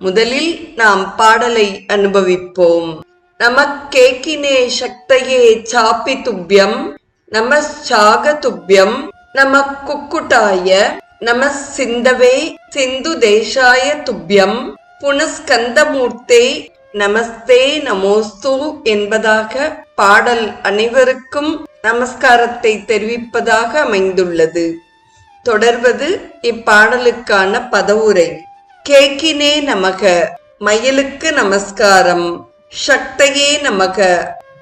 முதலில் நாம் பாடலை அனுபவிப்போம். நமக்கேக்கினே சக்தையே சாப்பி துப்பியம் நமச்சாக துப்பியம் நம குக்குட்டாய நம சிந்தவே சிந்து தேசாய துப்பியம் புனஸ்கந்தமூர்த்தே நமஸ்தே நமோஸ்து என்பதாக பாடல் அனைவருக்கும் நமஸ்காரத்தை தெரிவிப்பதாக அமைந்துள்ளது. தொடர்வது இப்பாடலுக்கான பதவுரை. கேக்கினே நமக மயிலுக்கு நமஸ்காரம். சக்தையே நமக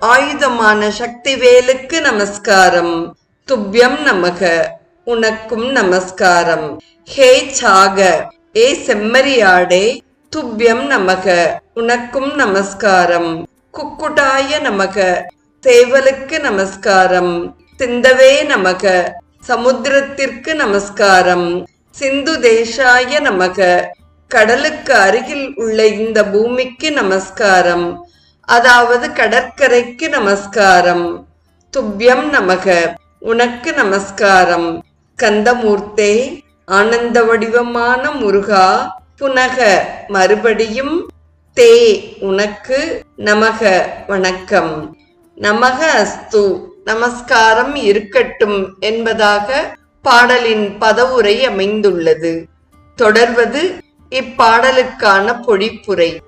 ஆயுதமான சக்தி வேலுக்கு நமஸ்காரம். துப்பியம் நமக உனக்கும் நமஸ்காரம். ஹே சாக ஏ செம்மறியாடே துப்பியம் நமக உனக்கும் நமஸ்காரம். குக்குடாய நமக சேவலுக்கு நமஸ்காரம். சிந்தவே நமக சமுத்திரத்திற்கு நமஸ்காரம். சிந்து தேசாய நமக கடலுக்கு அருகில் உள்ள இந்த பூமிக்கு நமஸ்காரம். அதாவது கடற்கரைக்கு நமஸ்காரம். துப்பியம் நமக உனக்கு நமஸ்காரம். கந்தமூர்த்தே ஆனந்த வடிவமான முருகா புனக மறுபடியும் தே உனக்கு நமக வணக்கம். நமக அஸ்து நமஸ்காரம் இருக்கட்டும் என்பதாக பாடலின் பதவுரை அமைந்துள்ளது. தொடர்வது இப்பாடலுக்கான பொழிப்புரை.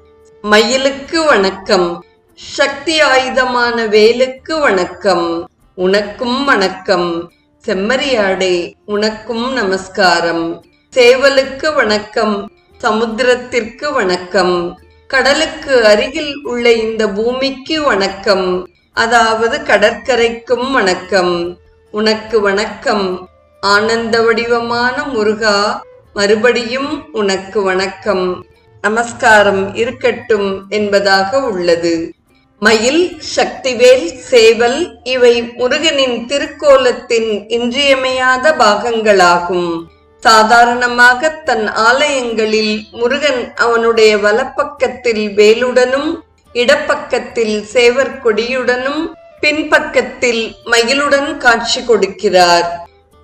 மயிலுக்கு வணக்கம். சக்தி ஆயுதமான வேலுக்கு வணக்கம். உனக்கும் வணக்கம். செம்மறியாடே உனக்கும் நமஸ்காரம். சேவலுக்கு வணக்கம். சமுத்திரத்திற்கு வணக்கம். கடலுக்கு அருகில் உள்ள இந்த பூமிக்கு வணக்கம். அதாவது கடற்கரைக்கும் வணக்கம். உனக்கு வணக்கம். ஆனந்த வடிவமான முருகா மறுபடியும் உனக்கு வணக்கம். நமஸ்காரம் இருக்கட்டும் என்பதாக உள்ளது. மயில் சக்திவேல் சேவல் இவை முருகனின் திருக்கோலத்தின் இன்றியமையாத பாகங்களாகும். சாதாரணமாக தன் ஆலயங்களில் முருகன் அவனுடைய வலப்பக்கத்தில் வேலுடனும் இடப்பக்கத்தில் சேவற்கொடியுடனும் பின்பக்கத்தில் மயிலுடன் காட்சி கொடுக்கிறார்.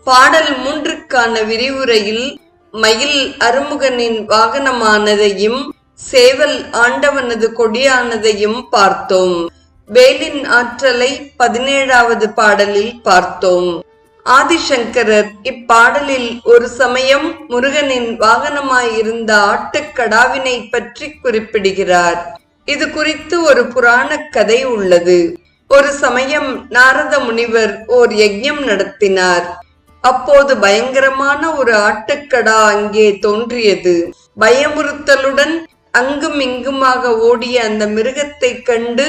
பாடல் மூன்றுக்கான விரிவுரையில் மயில் அருமுகனின் வாகனமானதையும் சேவல் ஆண்டவனது கொடியானதையும் பார்த்தோம். வேலின் ஆற்றலை பதினேழாவது பாடலில் பார்த்தோம். ஆதிசங்கரர் இப்பாடலில் ஒரு சமயம் முருகனின் வாகனமாயிருந்த ஆட்டுக்கடாவினை பற்றி குறிப்பிடுகிறார். இது குறித்து ஒரு புராண கதை உள்ளது. ஒரு சமயம் நாரத முனிவர் ஓர் யஜ்யம் நடத்தினார். அப்போது பயங்கரமான ஒரு ஆட்டுக்கடா அங்கே தோன்றியது. பயமுறுத்தலுடன் அங்கும் இங்குமாக ஓடிய அந்த மிருகத்தை கண்டு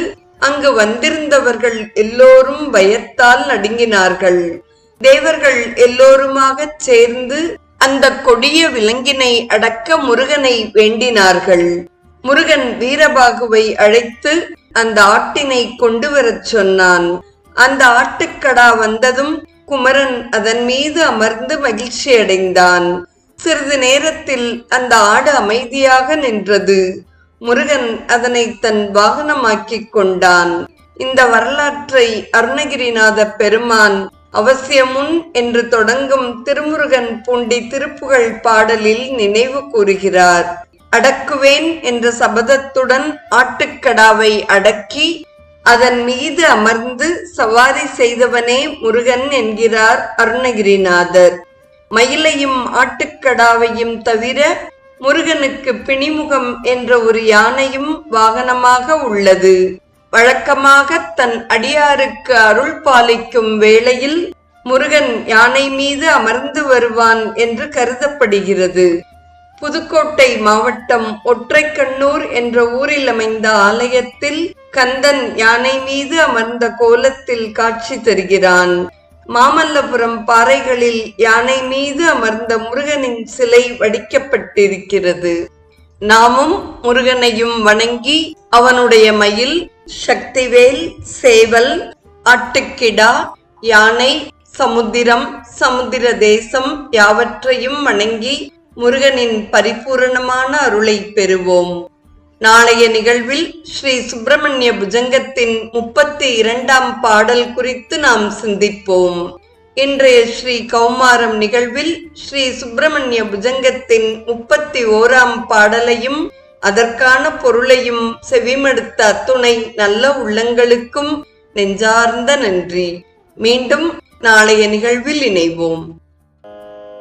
அங்கு வந்திருந்தவர்கள் எல்லோரும் பயத்தால் நடுங்கினார்கள். தேவர்கள் எல்லோருமாக சேர்ந்து அந்த கொடிய விலங்கினை அடக்க முருகனை வேண்டினார்கள். முருகன் வீரபாகுவை அழைத்து அந்த ஆட்டினை கொண்டு வரச் சொன்னான். அந்த ஆட்டுக்கடா வந்ததும் குமரன் அதன் மீது அமர்ந்து மகிழ்ச்சி அடைந்தான். சிறிது நேரத்தில் அந்த ஆடு அமைதியாக நின்றது. முருகன் அதனை தன் வாகனமாக்கிக் கொண்டான். இந்த வரலாற்றை அருணகிரிநாத பெருமான் அவசியமுன் என்று தொடங்கும் திருமுருகன் பூண்டி திருப்புகழ் பாடலில் நினைவு கூறுகிறார். அடக்குவேன் என்ற சபதத்துடன் ஆட்டுக்கடாவை அடக்கி அதன் மீது அமர்ந்து சவாரி செய்தவனே முருகன் என்கிறார் அருணகிரிநாதர். மயிலையும் ஆட்டுக்கடாவையும் தவிர முருகனுக்கு பிணிமுகம் என்ற ஒரு யானையும் வாகனமாக உள்ளது. வழக்கமாக தன் அடியாருக்கு அருள் பாலிக்கும் வேளையில் முருகன் யானை மீது அமர்ந்து வருவான் என்று கருதப்படுகிறது. புதுக்கோட்டை மாவட்டம் ஒற்றைக்கண்ணூர் என்ற ஊரில் அமைந்த ஆலயத்தில் கந்தன் யானை மீது அமர்ந்த கோலத்தில் காட்சி தருகிறான். மாமல்லபுரம் பாறைகளில் யானை மீது அமர்ந்த முருகனின் சிலை வடிக்கப்பட்டிருக்கிறது. நாமும் முருகனையும் வணங்கி அவனுடைய மயில் சக்திவேல் சேவல் ஆட்டுக்கிடா யானை சமுத்திரம் சமுத்திர தேசம் யாவற்றையும் வணங்கி முருகனின் பரிபூரணமான அருளை பெறுவோம். நாளைய நிகழ்வில் ஸ்ரீ சுப்பிரமணிய புஜங்கத்தின் முப்பத்தி இரண்டாம் பாடல் குறித்து நாம் சிந்திப்போம். இன்றைய ஸ்ரீ கௌமாரம் நிகழ்வில் ஸ்ரீ சுப்பிரமணிய புஜங்கத்தின் முப்பத்தி ஓராம் பாடலையும் அதற்கான பொருளையும் செவிமடுத்த அத்துணை நல்ல உள்ளங்களுக்கும் நெஞ்சார்ந்த நன்றி. மீண்டும் நாளைய நிகழ்வில் இணைவோம்.